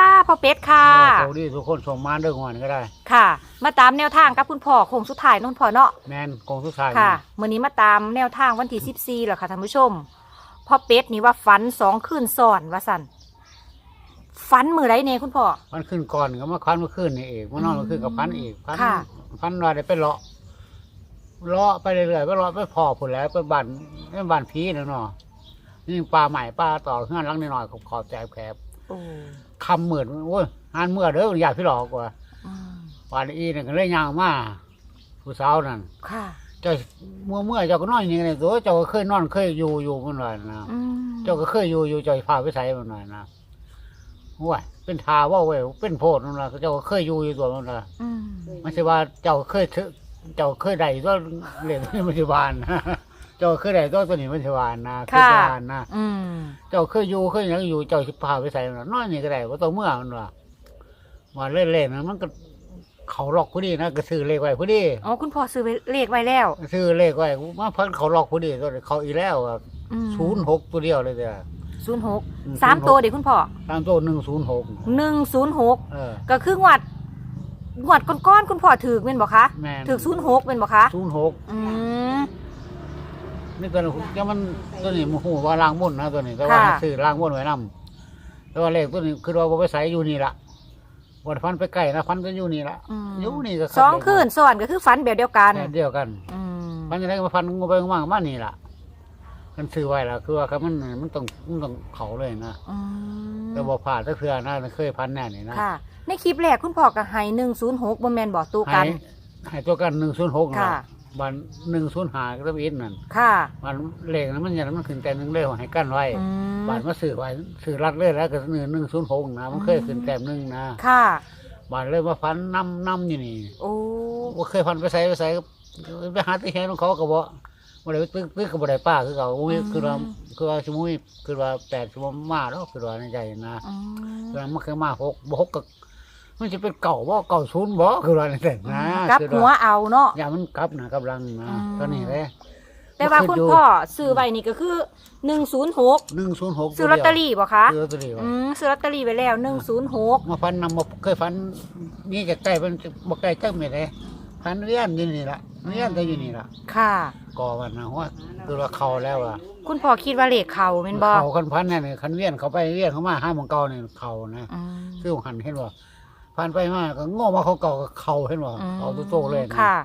ค่ะพ่อเป็ดค่ะ โชคดีทุกคนส่งมาเรื่องงอนก็ได้ ค่ะ มาตามแนวทางกับคุณพ่อโค้งสุดท้ายนนพ่อเนาะแมนกองสุดท้ายค่ะมื้อนี้มาตามแนวทางวันที่14แล้วค่ะท่านผู้ชมพ่อเป็ดนี่ว่าฝันสองคืนซ้อนว่าสั่นฝันมือไรเน่คุณพ่อมันขึ้นก่อนก็มาคันมาขึ้นนี่เองมานอนมาขึ้นกับพันอีกพันค่ะพันว่าได้ไปเลาะเลาะไปเรื่อยๆไปเลาะไปพอผลแล้วไปบ้านไปบ้านผีนะเนาะนี่ปลาใหม่ปลาต่อเฮือนหลังนิดหน่อยขอบแจบแคบโอ้ คำเหมือนโอ้ยหานเมื่อเด้ออยากพี่หลอกกว่าอืมป่านอีนี่ก็เลยยางมาผู้สาวนั่นค่ะ เจ้าเมื่อเมื่อเจ้าก็นอนอย่างนี้ตัวเจ้าก็เคยนอนเคยอยู่อยู่มันหน่อยนะ อืมเจ้าก็เคยอยู่อยู่เจ้าพาไปใส่มันหน่อยนะว้ายเป็นทาว่าเว้ยเป็นโพดนั่นนะเจ้าก็เคยอยู่อยู่ตัวมันนะอืมไม่ใช่ว่าเจ้าเคยถือเจ้าเคยได้ตัวเหรียญนี่มันสิบานนะ เจ้าเคยได้ตัวตัวนี้มันสิบานนะคือสิบานนะอืม เจ้าเคยอยู่เคยหยังอยู่เจ้าสิพาไปใส่มันน่ะนอนนี่ก็ได้ว่าตัวเมื่อมันว่ามาเล่นเล่นๆนะมันก็เขาหลอกผู้ดีนะก็ซื้อเลขไว้ผู้ดีอ๋อ คุณพ่อซื้อไว้เลขไว้แล้วซื้อเลขไว้มาเพิ่นเขาหลอกผู้ดีตัวนี้เขาอีกแล้วศูนย์หกตัวเดียวเลยเด้อ ศูนย์หกอืมสามตัวเด็กคุณพ่อตามตัวหนึ่งศูนย์หกหนึ่งศูนย์หกเออก็คืองวดงวดก้อนๆคุณพ่อถือเป็นบ่คะแม่นถือศูนย์หกเป็นบ่คะศูนย์หกอืม นี่ตัวนี้จะมันตัวนี้มันหูว่าล้างมุ่นนะตัวนี้แต่ว่าค่ะ ซื้อล้างมุ่นไว้นํแต่ว่าเลขตัวนี้คือว่าบ่ไปใส่อยู่นี่ละวันฟันไปไก่นะฟันก็อยู่นี่ละอืมอยู่นี่ก็สองคืนซ้อนก็คือฝันแบบเดียวกันแบบเดียวกันอืมมันจะได้มาฟันงูไปงูมามานี่ล่ะกันซื้อไว้ละคือว่าครับมันมันต้องมันต้องเขาเลยนะอืมแต่บ่ผ่านก็คือนะเคยพันแน่นี่นะค่ะ ในคลิปแรกคุณพ่อก็ให้หนึ่งศูนย์หกบ่แมนบอกตู้กัให้นให้ตัวกันหนึ่งศูนย์หกค่ะ บันหนึ่งศูนย์หาก็ต้องอินนั่นค่ะมันเลขนั้นมันอย่างนั้นมันขึ้นแต่หนึ่งเลยให้กั้นไว้อืมบานมาสื่อไว้สื่อรัดเลยแล้วก็หนึ่งหนึ่งศูนย์หกนะมันเคยขึ้นแต้มหนึ่งนะค่ะบานเลยมาฟันน้ำน้ำอยู่นี่โอ้ว่าเคยฟันไปใส่ไปใส่ก็ไปหาที่แห่ของเขาก็บอกว่าเลยตึกตึกกับบ่ได้ป้าคือเขาอุ้ยคือว่าคือว่าสมุยคือว่าแปดสมมาแล้วคือว่าในใจนะ อืมคือว่ามันเคยมาหกบ่หกก็ มันจะเป็นเก่าบ่เก่าศูนย์บ่คือว่าในใจนะกลับคือหัวเอาเนาะอย่ามันกลับนะกลับลังนะอืม ตอนนี้เลยแต่ว่าคุณพ่อซื้อไว้นี่ก็คือหนึ่งศูนย์หกหนึ่งศูนย์หกซื้อลอตเตอรี่บ่คะซื้อลอตเตอรี่อืว่ะมซื้อลอตเตอรี่ไว้แล้วหนึ่งศูนย์หกมาฟันนำมาเคยฟันนี่จะใกล้เป็นบ่ใกล้จังไม่ได้ฟันเรียนอยู่นี่ละเรียนแต่อยู่นี่ละค่ะ ก่อมันนะว่าคือว่าเขาแล้วอะ คุณพ่อคิดว่าเลขเขาเป็นบ่เขาคันพันเนี่ยคันเวียนเขาไปเวียนเขามาห้าโมงเก่าเนี่ยเขานะอืมคือหันเห็นว่า พันไปมาก็โง่มาเขาเก่าก็เขาเห็นว่าอืมเขาตัวโตเลยนะค่ะ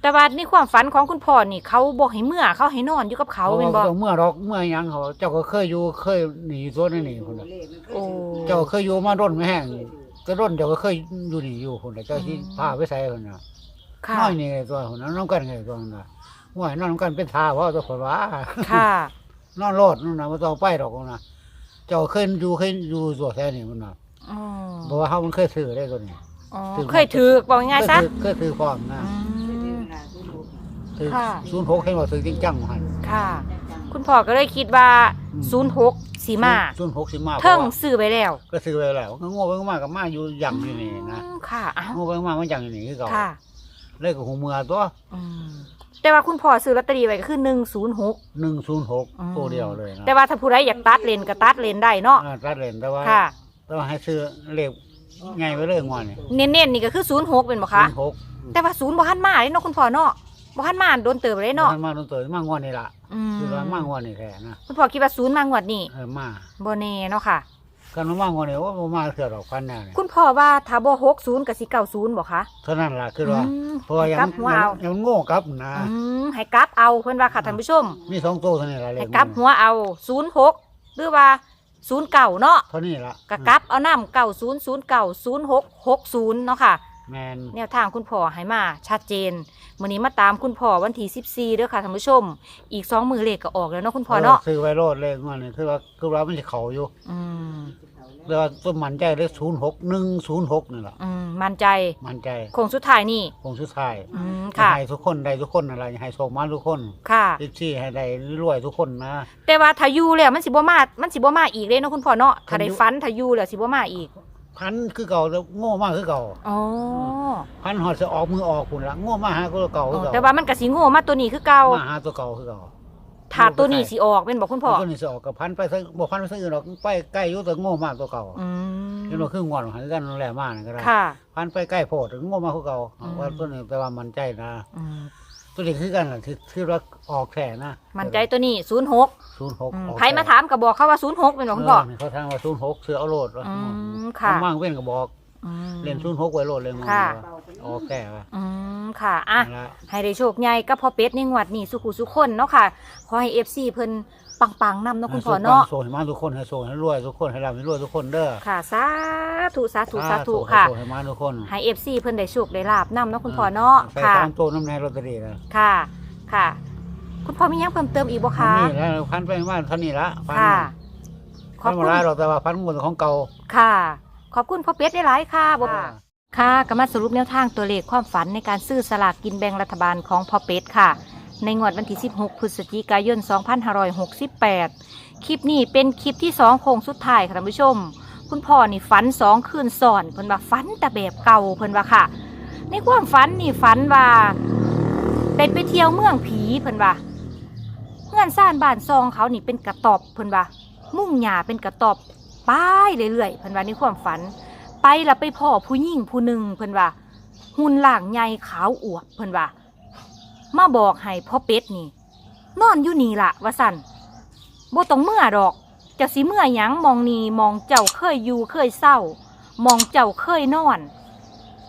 แต่ว่าในความฝันของคุณพ่อนี่ เขาบอกให้เมื่อเขาให้นอนอยู่กับเขาเป็นบ่เมื่อรอกเมื่อหยังเขา เจ้าก็เคยอยู่เคยหนีตัวนั่นนี่คนน่ะโอ้เจ้าก็เคยอยู่มาร่นไม่แห้งก็ร่นเจ้าก็เคยอยู่นี่อยู่คนน่ะเจ้าที่พาไปใส่คนน่ะค่ะน้อยนี่ตัวคนนั้นน้องกันไงตัวนั้นน่ะห่วยนอนกันเป็นทาเพราะตัวคนว่าค่ะนอนรอดนั่นนะไม่ต้องไปหรอกนะเจ้าเคยอยู่เคยอยู่ตัวแท้นี่มันนะ อ๋อเพราะว่าเขามันเคยถือได้ตัวนี้อ๋อถือเคยถือบอกง่ายๆซะเคยถือเคยถือความนะอืม ถือค่ะ ศูนย์หกให้ว่าถือจริงจังหัน ค่ะ คุณพ่อก็เลยคิดว่า อืมศูนย์หกสีมา ศูนย์หกสิมาเทิงพราะว่าซื้อไปแล้วก็ซื้อไปแล้วก็โง่ไปโง่มากับมาอยู่อย่างอยู่นี่นะอืมค่ะอ้าวโง่ไปโง่มามันอย่างอยู่นี่คือเก่าค่ะเลยกับหูเมือตัวอืมแต่ว่าคุณพ่อซื้อลอตเตอรี่ไว้ก็คือหนึ่งศูนย์หกหนึ่งศูนย์หกตัวเดียวเลยนะแต่ว่าถ้าผู้ใดอยากตัดเลนก็ตัดเลนได้เนาะ อ่าตัดเลนแต่ว่าค่ะ แต่ว่าให้ซื้อเลขไงไปเรื่องงอนนี่เน้นๆนี่ก็คือศูนย์หกเป็นบ่คะศูนย์หกแต่ว่าศูนย์บ่ทันมาเลยเนาะคุณพ่อเนาะบ่ทันมาโดนเติบเลยเนาะมันมาตัวมางอนนี่ล่ะอืมคือว่ามางอนนี่แท้นะคุณพ่อคิดว่าศูนย์มางวดนี้เออมาบ่แน่เนาะค่ะ กันมางอนนี่ว่าบ่มาเสือดอกพันแน่นี่คุณพ่อว่าถ้าบ่หกศูนย์กับสิเก้าศูนย์บ่คะเท่านั้นล่ะคือว่าอืมเพราะว่ายังกลับหัวเอายังยังโง่กลับนะอืมให้กลับเอาเพิ่นว่าค่ะท่านผู้ชม มีสองตัวเท่านี้ละเลให้ขกลับหัวเอาศูนย์หกหรือว่า ศูนย์เก่าเนาะเท่านี้ละก็กลับเอาน้ำเก่าศูนย์ศูนย์เก่าศูนย์หกหกศูนย์เนาะค่ะ แมนแนวทางคุณพ่อให้มาชัดเจนมื้อนี้มาตามคุณพ่อวันที่14เด้อค่ะท่านผู้ชม อีกสองมือเลขก็ออกแล้วเนาะคุณพ่อเนาะซื้อไว้โลดเลขมันนี่คือว่าคือว่ามันจะเขาอยู่ อืม แต่ว่าต้นมันใจเลขศูนย์หกหนึ่งศูนย์หกนี่แหละอืมมั่นใจมันใจโค้งสุดท้ายนี่ คงสุดท้ายอืมค่ะ ให้ทุกคนได้ทุกคนอะไรให้โชคมาทุกคนค่ะ ทิซี่ให้ได้รวยทุกคนนะ แต่ว่าถ้าอยู่แล้วมันสิบ่มา มันสิบ่มาอีกเลยเนาะคุณพ่อเนาะถ้าได้ถ้าอยู่ฟันถ้าอยู่แล้วสิบ่มาอีก พันคือเก่าแล้วโง่มากคือเก่า อ๋อพันหอดจะออกมือออกคุณละโง่มากหาก็เก่าคือเก่าแต่ว่ามันก็สิโง่มาตัวนี้คือเก่า มาหาตัวเก่าคือเก่า ถ้าตัวนี้สิออกเป็นบอกคุณพ่อตัวนี้สิออกกับพันไปซะบ่พันไปซะอื่นหรอกไปใกล้อยู่แต่โง่มากตัวเก่าอืมเห็นว่าคืองอนหันกันแหลมากก็ได้ค่ะ พันไปใกล้โพดโง่มากคือเก่าอืม ว่าตัวนี้แปลว่ามันใจนะ อืมตัวนี้คือกันน่ะที่ที่ว่าออกแค่นะมันใจตัวนี้ศูนย์หกศูนย์หกไผมาถามก็บอกเขาว่าศูนย์หกเป็นบอกคุณพ่อเขาทางว่าศูนย์หกเสือเอาโลดว่าอืมค่ะเอามั่งเว้นก็บอก อืม เล่นศูนย์หกไว้โลดเลยมึงค่ะ ออกแก่ว่าอืมค่ะอะ นั่นละให้ได้โชคใหญ่กับพ่อเป็ดในงวดนี้สุขุสุขคนเนาะค่ะขอให้เอฟซีเพิ่นปังๆนำเนาะคุณพ่อเนาะ โซ่ให้มาทุกคนให้โซ่ให้รวยทุกคนให้ร่ำให้รวยทุกคนเด้อค่ะสาธุสาธุสาธุค่ะ โซ่ให้มาทุกคนให้เอฟซีเพิ่นได้โชคได้ลาบนำเนาะคุณพ่อเนาะใส่ค่ะสามตัวน้ำในลอตเตอรี่นะค่ะค่ะ คุณพ่อมีหยังเพิ่มเติมอีกบ่คะนี่แล้วพันไปมาเท่านี้ละพันค่ะ ขพัอนบมาคุณได้หรอกแต่ว่าพันหมดของเก่า ค่ะ ขอบคุณพ่อเป็ดได้หลายๆค่ะบ่ ค่ะ ค่ะก็มาสรุปแนวทางตัวเลขความฝันในการซื้อสลากกินแบ่งรัฐบาลของพ่อเป็ดค่ะ ในงวดวันที่ 16 พฤศจิกายน 2568 คลิปนี้เป็นคลิปที่2โค้งสุดท้ายค่ะท่านผู้ชม คุณพ่อนี่ฝันสองคืนซ้อนเพิ่นว่าฝันแต่แบบเก่าเพิ่นว่าค่ะ ในความฝันนี่ฝันว่าได้ไปเที่ยวเมืองผีเพิ่นว่าเงื่อนซ่านบ้านซองเขานี่เป็นกระตอบเพิ่นว่ามุ่งหญ้าเป็นกระตอบป้ายเรื่อยๆเพิ่นว่าในความฝัน ไปแล้วไปพ่อผู้หญิงผู้หนึ่งเพิ่นว่า หุ่นล่างใหญ่ขาวอวบเพิ่นว่า มาบอกให้พ่อเป็ดนี่ นอนอยู่นี่ละว่าสันบ่ต้องเมื่อดอกเจ้าสิเมื่อหยังมองนี่มองเจ้าเคยอยู่เคยเศร้ามองเจ้าเคยนอน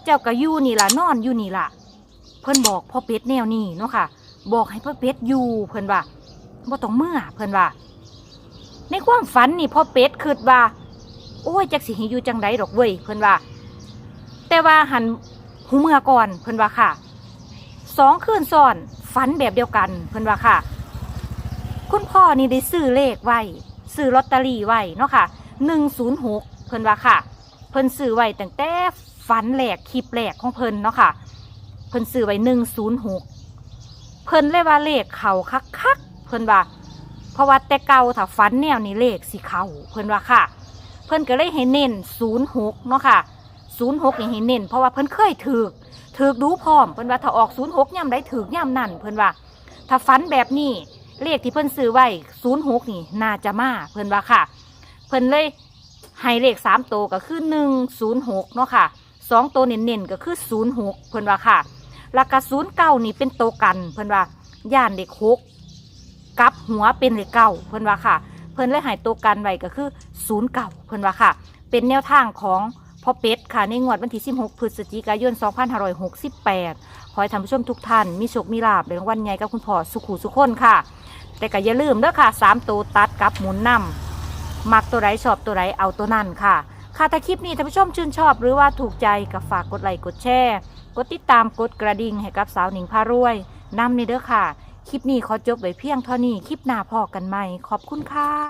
เจ้าก็อยู่นี่ล่ะนอนอยู่นี่ล่ะเพิ่นบอกพ่อเป็ดแนวนี้เนาะค่ะ บอกให้พ่อเป็ดอยู่เพิ่นว่าบ่ต้องเมื่อเพิ่นว่า ในความฝันนี่พ่อเป็ดคิดว่า โอ้ยจักสิให้อยู่จังไดดอกเว้ยเพิ่นว่า แต่ว่าหันหูเมื่อก่อนเพิ่นว่าค่ะสองคืนซ้อนฝันแบบเดียวกันเพิ่นว่าค่ะ คุณพ่อนี่ได้ซื้อเลขไว้ซื้อลอตเตอรี่ไว้เนาะค่ะหนึ่งศูนย์หกเพิ่นว่าค่ะ เพิ่นซื้อไว้ตั้งแต่ฝันแหลกคลิปแหลกของเพิ่นเนาะค่ะ เพิ่นซื้อไว้หนึ่งศูนย์หกเพิ่นเลยว่าเลขเขาคักคักเพิ่นว่า เพราะว่าแต่เก่าถ้าฝันแนวนี้เลขสิเขาเพิ่นว่าค่ะ เพิ่นก็เลยให้เน้นศูนย์หกเนาะค่ะศูนย์หกนี่ให้เน้นเพราะว่าเพิ่นเคยถือถือดูพร้อมเพิ่นว่าถ้าออกศูนย์หกย่ำได้ถือย่ำนั่นเพิ่นว่า ถ้าฝันแบบนี้เลขที่เพิ่นซื้อไว้ศูนย์หกนี่น่าจะมาเพิ่นว่าค่ะ เพิ่นเลยให้เลขสามตัวก็คือหนึ่งศูนย์หกเนาะค่ะสองตัวเน้นๆก็คือศูนย์หกเพิ่นว่าค่ะแล้วก็ศูนย์เก้านี่เป็นโตกันเพิ่นว่าย่านเด็กหกกับหัวเป็นเลขเก้าเพิ่นว่าค่ะ เพิ่นเลยหายตัวกันไว้ก็คือศูนย์เก่าเพิ่นว่าค่ะ เป็นแนวทางของพ่อเป็ดค่ะในงวดวันที่ 16 พฤศจิกายน 2568 ขอให้ท่านผู้ชมทุกท่าน มีโชค มีลาบในรางวัลใหญ่กับคุณพ่อสุขูสุขคนค่ะ แต่ก็อย่าลืมเด้อค่ะ 3 ตัวตัดกับหมุนนำมักตัวไรชอบตัวไรเอาตัวนั่นค่ะ ค่ะถ้าคลิปนี้ท่านผู้ชมชื่นชอบ หรือว่าถูกใจก็ฝากกดไลค์กดแชร์ กดติดตามกดกระดิ่งให้กับสาวหนิงพารวยนำในเด้อค่ะ คลิปนี้ขอจบไว้เพียงเท่านี้ คลิปหน้าพอกันใหม่ ขอบคุณค่ะ